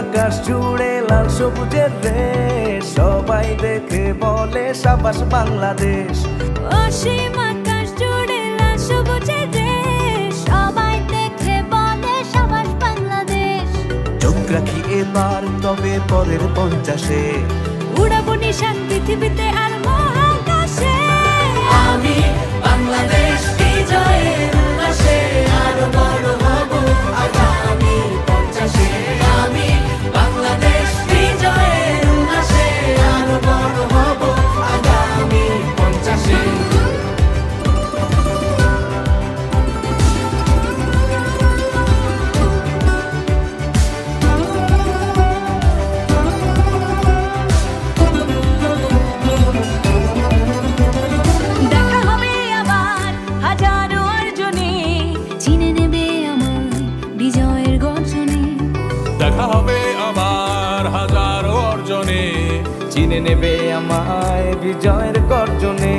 আকাশ জুড়ে লাল সবুজের রেশ। সবাই দেখে বলে সাবাস বাংলাদেশ। অসীম আকাশ জুড়ে লাল সবুজের দেশ সবাই দেখে বলে সাবাস বাংলাদেশ। চোখ রাখি এবার তবে পরের পঞ্চাশে। উড়াবো নিশান পৃথিবীতে আর চিনে নেবে আমায় বিজয়ের গর্জনে।